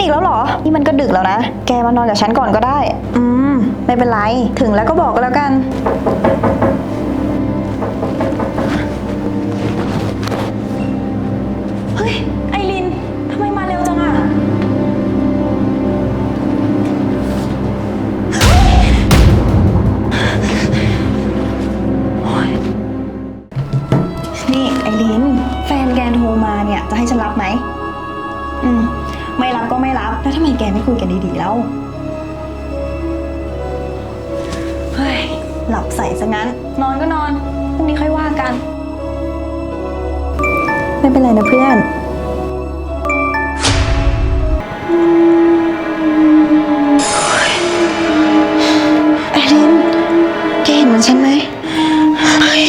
อีกแล้วเหรอ นี่มันก็ดึกแล้วนะ แกมานอนกับฉันก่อนก็ได้ อืม ไม่เป็นไร ถึงแล้วก็บอกก็แล้วกัน เฮ้ย ไอรินทำไมมาเร็วจังอะโอ๊ยนี่ไอริน แฟนแกโทรมาเนี่ย จะให้ฉันรับไหม แล้วทำไมแกไม่คุยกันดีๆแล้ว เฮ้ย หลับใส่ซะงั้น นอนก็นอน พรุ่งนี้ค่อยว่ากัน ไม่เป็นไรนะเพื่อนไอรินแกเห็นเหมือนฉันไหมเฮ้ย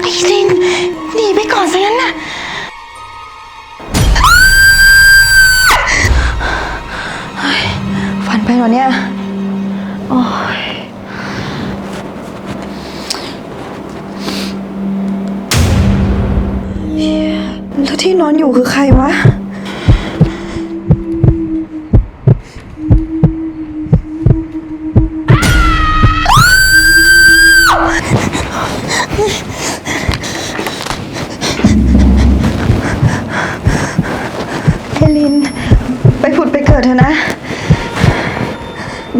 ไอรินหนีไปก่อนซะงั้นน่ะ ฝันไปเนี่ยโอ้ยแล้วที่นอนอยู่คือใครวะเฮลิน ไปผุดไปเกิดเถอะนะ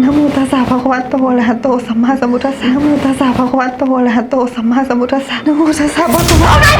นะโมตัสสะภะคะวะโตอะระหะโตสัมมาสัมพุทธัสสะนะโมตัสสะภะคะวะโตอะระหะโตสัมมาสัมพุทธัสสะนะโมตัสสะภะคะวะ